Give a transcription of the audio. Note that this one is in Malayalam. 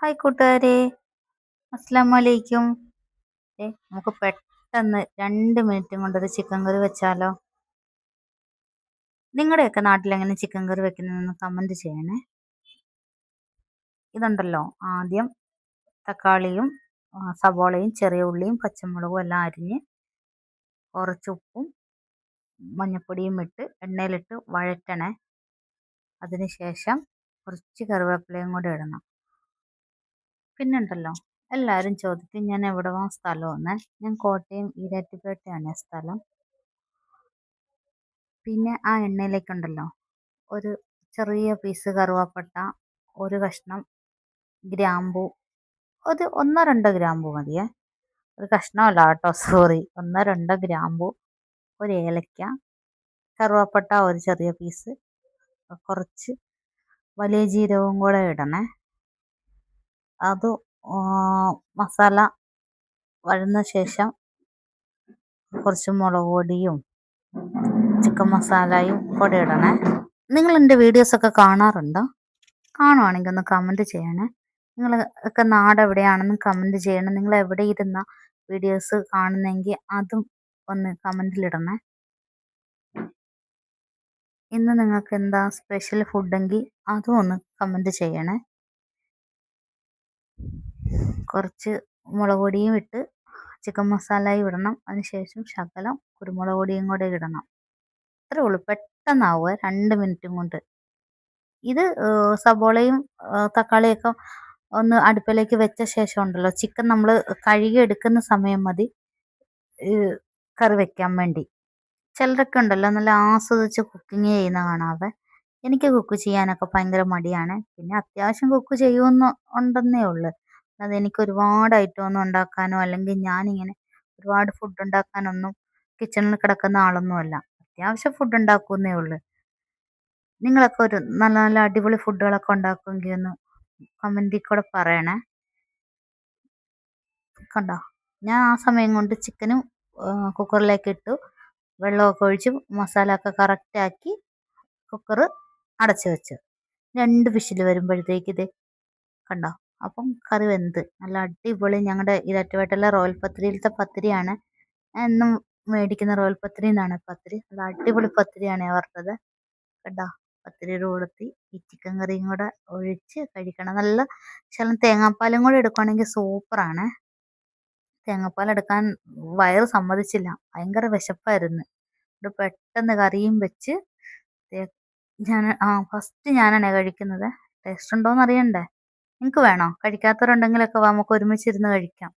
ഹായ് കൂട്ടുകാരെ. അസ്സാം വലൈക്കും നമുക്ക് പെട്ടെന്ന് രണ്ട് മിനിറ്റും കൊണ്ടൊരു ചിക്കൻ കറി വെച്ചാലോ? നിങ്ങളുടെയൊക്കെ നാട്ടിൽ എങ്ങനെ ചിക്കൻ കറി വെക്കുന്നതെന്ന് കമന്റ് ചെയ്യണേ. ഇതുണ്ടല്ലോ ആദ്യം തക്കാളിയും സവോളയും ചെറിയ ഉള്ളിയും പച്ചമുളകും എല്ലാം അരിഞ്ഞ് കുറച്ച് ഉപ്പും മഞ്ഞപ്പൊടിയും ഇട്ട് എണ്ണയിലിട്ട് വഴറ്റണേ. അതിനുശേഷം കുറച്ച് കറിവേപ്പിലയും കൂടി ഇടണം. പിന്നുണ്ടല്ലോ? എല്ലാവരും ചോദിക്കും ഞാൻ എവിടെ വാ? സ്ഥലമെന്ന് ഞാൻ കോട്ടയം ഈരാറ്റുപേട്ടയാണ് സ്ഥലം. പിന്നെ ആ എണ്ണയിലേക്കുണ്ടല്ലോ? ഒരു ചെറിയ പീസ് കറുവാപ്പട്ട ഒരു കഷ്ണം ഗ്രാമ്പു. ഒരു ഒന്നോ രണ്ടോ ഗ്രാമ്പു മതിയേ. ഒരു കഷ്ണമല്ല കേട്ടോ സോറി. ഒന്നോ രണ്ടോ ഗ്രാമ്പു ഒരു ഏലക്ക കറുവാപ്പട്ട ഒരു ചെറിയ പീസ്. കുറച്ച് വലിയ ജീരകവും കൂടെ ഇടണേ. അത് മസാല വഴന്ന ശേഷം കുറച്ച് മുളക് പൊടിയും ചിക്കൻ മസാലയും കൂടെ ഇടണേ. നിങ്ങൾ എന്റെ വീഡിയോസൊക്കെ കാണാറുണ്ടോ? കാണുവാണെങ്കിൽ ഒന്ന് കമന്റ് ചെയ്യണേ. നിങ്ങൾ ഒക്കെ നാട് എവിടെയാണെന്ന് കമന്റ് ചെയ്യണം. നിങ്ങൾ എവിടെ ഇരുന്ന വീഡിയോസ് കാണുന്നെങ്കിൽ അതും ഒന്ന് കമന്റിലിടണേ ഇന്ന് നിങ്ങൾക്ക് എന്താ സ്പെഷ്യൽ ഫുഡെങ്കിൽ അതും ഒന്ന് കമന്റ് ചെയ്യണേ. കുറച്ച് മുളക് പൊടിയും ഇട്ട് ചിക്കൻ മസാലയും ഇടണം. അതിനുശേഷം ശകലം കുരുമുളക് പൊടിയും കൂടെ ഇടണം. അത്രേ ഉള്ളൂ. പെട്ടെന്നാവുക. രണ്ട് മിനിറ്റും കൊണ്ട്. ഇത് സബോളയും തക്കാളിയൊക്കെ ഒന്ന് അടുപ്പിലേക്ക് വെച്ച ശേഷം ഉണ്ടല്ലോ. ചിക്കൻ നമ്മൾ കഴുകി എടുക്കുന്ന സമയം മതി. കറി വെക്കാൻ വേണ്ടി. ചിലരൊക്കെ ഉണ്ടല്ലോ നല്ല ആസ്വദിച്ച് കുക്കിങ് ചെയ്യുന്ന കാണാവേ. എനിക്ക് കുക്ക് ചെയ്യാനൊക്കെ ഭയങ്കര മടിയാണ്. പിന്നെ അത്യാവശ്യം കുക്ക് ചെയ്യുമെന്ന് ഉണ്ടെന്നേ ഉള്ളൂ. അത് എനിക്ക് ഒരുപാട് ഐറ്റം ഒന്നും ഉണ്ടാക്കാനോ അല്ലെങ്കിൽ ഞാനിങ്ങനെ ഒരുപാട് ഫുഡ് ഉണ്ടാക്കാനൊന്നും കിച്ചണിൽ കിടക്കുന്ന ആളൊന്നുമല്ല അത്യാവശ്യം ഫുഡ് ഉണ്ടാക്കുമെന്നേ ഉള്ളൂ. നിങ്ങളൊക്കെ ഒരു നല്ല നല്ല അടിപൊളി ഫുഡുകളൊക്കെ ഉണ്ടാക്കുമെങ്കിൽ ഒന്ന് കമന്റിൽ കൂടെ പറയണേ. കണ്ടോ? ഞാൻ ആ സമയം കൊണ്ട് ചിക്കനും കുക്കറിലേക്ക് ഇട്ടു. വെള്ളമൊക്കെ ഒഴിച്ച് മസാല ഒക്കെ കറക്റ്റാക്കി കുക്കർ അടച്ചു വെച്ചു. രണ്ട് വിഷിൽ വരുമ്പോഴത്തേക്ക് ഇത് കണ്ടോ? അപ്പം കറി വെന്ത്. നല്ല അടിപൊളി ഞങ്ങളുടെ ഇരട്ടുപേട്ടയിലെ റോയൽ പത്തിരിയിലത്തെ പത്തിരിയാണ്. എന്നും മേടിക്കുന്ന റോയൽ പത്തിരി എന്നാണ് പത്തിരി. നല്ല അടിപൊളി പത്തിരിയാണ് അവരുടേത് കണ്ടോ? പത്തിരിയുടെ കൂടത്തി ഈ ചിക്കൻ കറിയും കൂടെ ഒഴിച്ച് കഴിക്കണം. നല്ല ശകലം തേങ്ങാപ്പാലും കൂടെ എടുക്കുകയാണെങ്കിൽ സൂപ്പറാണ്. തേങ്ങാപ്പാൽ എടുക്കാൻ വയറ് സമ്മതിച്ചില്ല. ഭയങ്കര വിശപ്പായിരുന്നു. പെട്ടെന്ന് കറിയും വെച്ച് ഞാൻ ആ ഫസ്റ്റ് ഞാനാണ് കഴിക്കുന്നത്. ടേസ്റ്റ് ഉണ്ടോന്ന് അറിയണ്ടേ നിങ്ങൾക്ക് വേണോ? കഴിക്കാത്തവരുണ്ടെങ്കിലൊക്കെ വാ നമുക്ക് ഒരുമിച്ചിരുന്ന് കഴിക്കാം.